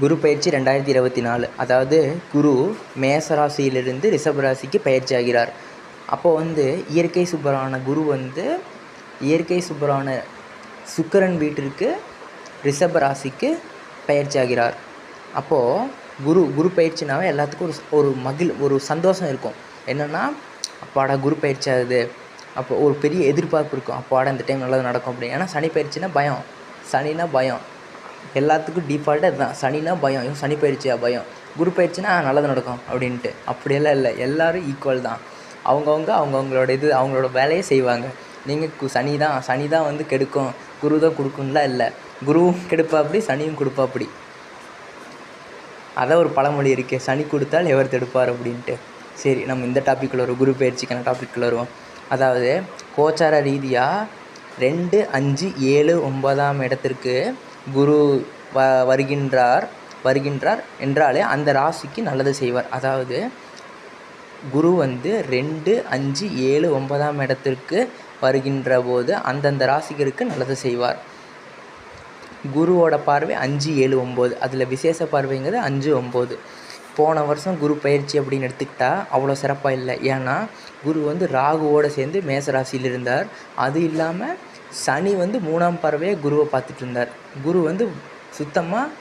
குரு பயிற்சி ரெண்டாயிரத்தி இருபத்தி நாலு. அதாவது குரு மேசராசியிலிருந்து ராசியிலிருந்து ராசிக்கு பயிற்சி ஆகிறார் அப்போது வந்து இயற்கை சுப்பரான குரு வந்து இயற்கை சுப்பரான சுக்கரன் வீட்டிற்கு ரிஷப ராசிக்கு பயிற்சி ஆகிறார் அப்போது குரு குரு பயிற்சினாவே எல்லாத்துக்கும் ஒரு ஒரு மகிழ் ஒரு சந்தோஷம் இருக்கும். என்னென்னா அப்பாடா குரு பயிற்சி ஆகுது. அப்போ ஒரு பெரிய எதிர்பார்ப்பு இருக்கும். அப்பாடா இந்த டைம் நல்லது நடக்கும் அப்படின்னு. ஏன்னா சனி பயிற்சினா பயம். சனினா பயம். எல்லாத்துக்கும் டிஃபால்ட்டாக இதுதான் சனினா பயம் ஐயோ சனி பயிற்சியா பயம். குரு பயிற்சினா நல்லது நடக்கும் அப்படின்ட்டு. அப்படியெல்லாம் இல்லை. எல்லாரும் ஈக்குவல் தான். அவங்கவுங்க அவங்கவுங்களோட இது அவங்களோட வேலையை செய்வாங்க. நீங்கள் சனி தான் சனி தான் வந்து கெடுக்கும். குரு தான் கொடுக்கும்லாம் இல்லை. குருவும் கெடுப்பாப்படி சனியும் கொடுப்பாப்படி. அதான் ஒரு பழமொழி இருக்கே. சனி கொடுத்தால் எவர் தடுப்பார் அப்படின்ட்டு. சரி நம்ம இந்த டாப்பிக்கில் வருவோம் குரு பயிற்சிக்கான டாப்பிக்கில் வருவோம். அதாவது கோச்சார ரீதியாக ரெண்டு அஞ்சு ஏழு ஒன்பதாம் இடத்திற்கு குரு வ வருகின்றார் வருகின்றார் என்றாலே அந்த ராசிக்கு நல்லது செய்வார். அதாவது குரு வந்து ரெண்டு அஞ்சு ஏழு ஒன்பதாம் இடத்திற்கு வருகின்ற போது அந்தந்த ராசிகருக்கு நல்லது செய்வார். குருவோட பார்வை அஞ்சு ஏழு ஒம்பது. அதில் விசேஷ பார்வைங்கிறது அஞ்சு ஒம்பது. போன வருஷம் குரு பயிற்சி அப்படின்னு எடுத்துக்கிட்டால் அவ்வளோ சிறப்பாக இல்லை. ஏன்னா குரு வந்து ராகுவோடு சேர்ந்து மேச ராசியில் இருந்தார் அது இல்லாமல் சனி வந்து மூணாம் பறவையாக குருவை பார்த்துட்டு இருந்தார். குரு வந்து சுத்தமாக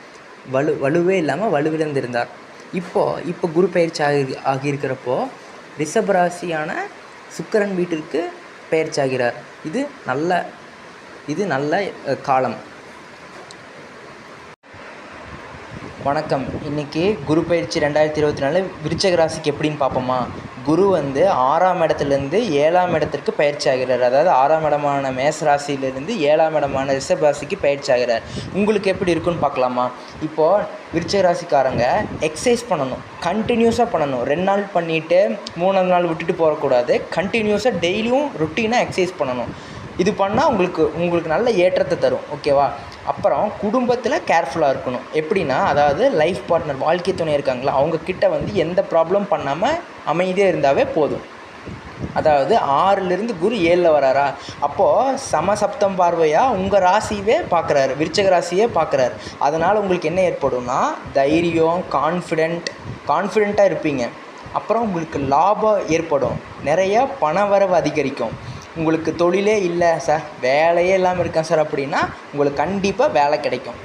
வலு வலுவே இல்லாமல் வலுவிழந்திருந்தார். இப்போது இப்போ குரு பயிற்சி ஆகி ஆகியிருக்கிறப்போ ரிஷபராசியான சுக்கரன் வீட்டிற்கு பயிற்சி ஆகிறார். இது நல்ல இது நல்ல காலம். வணக்கம். இன்றைக்கி குரு பயிற்சி ரெண்டாயிரத்தி இருபத்தி நாலு விருச்சக ராசிக்கு எப்படின்னு பார்ப்போமா? குரு வந்து ஆறாம் இடத்துலேருந்து ஏழாம் இடத்திற்கு பயிற்சி ஆகிறார். அதாவது ஆறாம் இடமான மேச ராசியிலிருந்து ஏழாம் இடமான ரிஷப் ராசிக்கு பயிற்சி ஆகிறார். உங்களுக்கு எப்படி இருக்குன்னு பார்க்கலாமா? இப்போது விருச்சக ராசிக்காரங்க எக்ஸசைஸ் பண்ணணும். கண்டினியூஸாக பண்ணணும். ரெண்டு நாள் பண்ணிவிட்டு மூணாவது நாள் விட்டுட்டு போகக்கூடாது கண்டினியூஸாக டெய்லியும் ருட்டீனாக எக்ஸசைஸ் பண்ணணும். இது பண்ணால் உங்களுக்கு உங்களுக்கு நல்ல ஏற்றத்தை தரும் ஓகேவா அப்புறம் குடும்பத்தில் கேர்ஃபுல்லாக இருக்கணும். எப்படின்னா அதாவது லைஃப் பார்ட்னர் வாழ்க்கை துணை இருக்காங்களா அவங்கக்கிட்ட வந்து எந்த ப்ராப்ளம் பண்ணாமல் அமைதியாக இருந்தாவே போதும். அதாவது ஆறுலேருந்து குரு ஏழில் வராரா? அப்போது சமசப்தம் பார்வையாக உங்கள் ராசியவே பார்க்குறாரு விருச்சக ராசியே பார்க்குறாரு அதனால் உங்களுக்கு என்ன ஏற்படும்னா தைரியம் கான்ஃபிடென்ட் கான்ஃபிடெண்ட்டாக இருப்பீங்க. அப்புறம் உங்களுக்கு லாபம் ஏற்படும். நிறைய பணவரவு அதிகரிக்கும். உங்களுக்கு தொழிலே இல்லை சார் வேலையே இல்லாமல் இருக்கேன் சார் அப்படின்னா உங்களுக்கு கண்டிப்பாக வேலை கிடைக்கும்.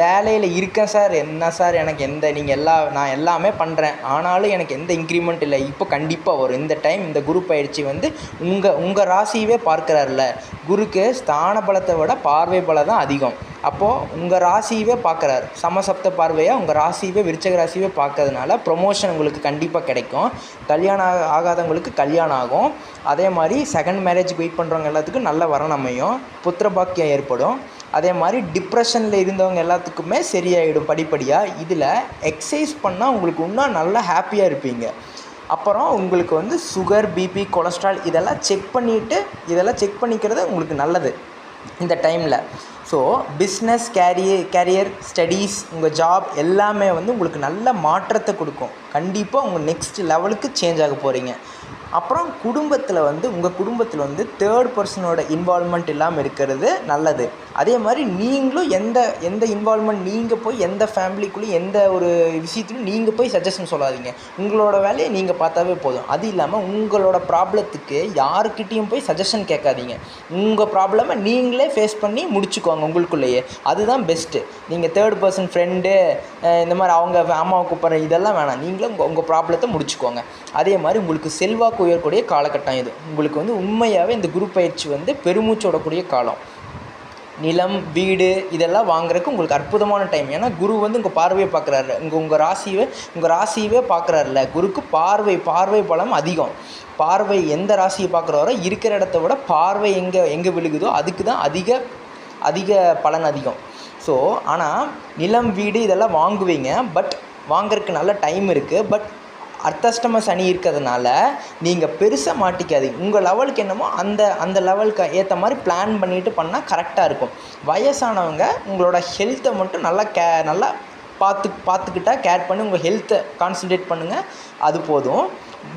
வேலையில் இருக்கேன் சார் என்ன சார் எனக்கு எந்த நீங்கள் எல்லா நான் எல்லாமே பண்ணுறேன் ஆனாலும் எனக்கு எந்த இன்க்ரிமெண்ட் இல்லை. இப்போ கண்டிப்பாக வரும். இந்த டைம் இந்த குரு பயிற்சி வந்து உங்கள் உங்கள் ராசியவே பார்க்குறாருல குருக்கு ஸ்தான பலத்தை விட பார்வை பலம் தான் அதிகம். அப்போது உங்கள் ராசியவே பார்க்குறாரு. சமசப்த பார்வையாக உங்கள் ராசியவே விருச்சக ராசியவே பார்க்கறதுனால ப்ரொமோஷன் உங்களுக்கு கண்டிப்பாக கிடைக்கும். கல்யாணம் ஆகாதவங்களுக்கு கல்யாணம் ஆகும். அதே மாதிரி செகண்ட் மேரேஜுக்கு வெயிட் பண்ணுறவங்க எல்லாத்துக்கும் நல்ல வரம் அமையும். புத்திரபாக்கியம் ஏற்படும். அதே மாதிரி டிப்ரெஷனில் இருந்தவங்க எல்லாத்துக்குமே சரியாயிடும் படிப்படியாக இதில் எக்ஸசைஸ் பண்ணால் உங்களுக்கு இன்னும் நல்லா ஹாப்பியாக இருப்பீங்க. அப்புறம் உங்களுக்கு வந்து சுகர் பிபி கொலஸ்ட்ரால் இதெல்லாம் செக் பண்ணிவிட்டு இதெல்லாம் செக் பண்ணிக்கிறது உங்களுக்கு நல்லது. இந்த டைமில் so business career career studies உங்கள் ஜாப் எல்லாமே வந்து உங்களுக்கு நல்ல மாற்றத்தை கொடுக்கும். கண்டிப்பாக உங்கள் நெக்ஸ்ட் லெவலுக்கு சேஞ்ச் ஆக போகிறீங்க அப்புறம் குடும்பத்தில் வந்து உங்கள் குடும்பத்தில் வந்து தேர்ட் பர்சனோட இன்வால்மெண்ட் இல்லாமல் இருக்கிறது நல்லது. அதே மாதிரி நீங்களும் எந்த எந்த இன்வால்மெண்ட் நீங்கள் போய் எந்த ஃபேமிலிக்குள்ளேயும் எந்த ஒரு விஷயத்துலையும் நீங்கள் போய் சஜஷன் சொல்லாதீங்க. உங்களோட வேலையை நீங்கள் பார்த்தாவே போதும். அது இல்லாமல் உங்களோட ப்ராப்ளத்துக்கு யாருக்கிட்டேயும் போய் சஜஷன் கேட்காதீங்க. உங்கள் ப்ராப்ளமை நீங்களே ஃபேஸ் பண்ணி முடிச்சுக்கோங்க உங்களுக்குள்ளேயே. அதுதான் பெஸ்ட்டு நீங்கள் தேர்ட் பர்சன் ஃப்ரெண்டு இந்த மாதிரி அவங்க அம்மாவை கூப்பிட்ற இதெல்லாம் வேணாம். நீங்களும் உங்கள் உங்கள் ப்ராப்ளத்தை முடிச்சுக்கோங்க. அதே மாதிரி உங்களுக்கு செல்வாக்கு உயரக்கூடிய காலகட்டம் இது. உங்களுக்கு வந்து உண்மையாகவே இந்த குரு பயிற்சி வந்து பெருமூச்சோடக்கூடிய காலம். நிலம் வீடு இதெல்லாம் வாங்குறதுக்கு உங்களுக்கு அற்புதமான டைம் ஏன்னா குரு வந்து உங்கள் பார்வையை பார்க்குறாரு. உங்கள் உங்கள் ராசியவே உங்கள் ராசியவே பார்க்குறாருல குருக்கு பார்வை பார்வை பலம் அதிகம். பார்வை எந்த ராசியை பார்க்குறாரோ இருக்கிற இடத்த விட பார்வை எங்கே எங்கே விழுகுதோ அதுக்கு தான் அதிக அதிக பலன் அதிகம். ஸோ ஆனால் நிலம் வீடு இதெல்லாம் வாங்குவீங்க. பட் வாங்குறதுக்கு நல்ல டைம் இருக்குது பட் அர்த்தஷ்டம சனி இருக்கிறதுனால நீங்கள் பெருசாக மாட்டிக்காதீங்க. உங்கள் லெவலுக்கு என்னமோ அந்த அந்த லெவலுக்கு ஏற்ற மாதிரி பிளான் பண்ணிட்டு பண்ணால் கரெக்டாக இருக்கும். வயசானவங்க உங்களோட ஹெல்த்தை மட்டும் நல்லா கே நல்லா பார்த்து பார்த்துக்கிட்டா கேர் பண்ணி உங்கள் ஹெல்த்தை கான்சன்ட்ரேட் பண்ணுங்கள் அது போதும்.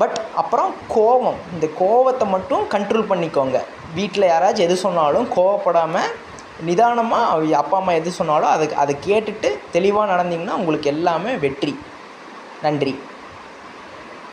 பட் அப்புறம் கோவம் இந்த கோவத்தை மட்டும் கண்ட்ரோல் பண்ணிக்கோங்க. வீட்டில் யாராச்சும் எது சொன்னாலும் கோவப்படாமல் நிதானமாக அப்பா அம்மா எது சொன்னாலும் அதை அதை கேட்டுட்டு தெளிவாக நடந்தீங்கன்னா உங்களுக்கு எல்லாமே வெற்றி. நன்றி.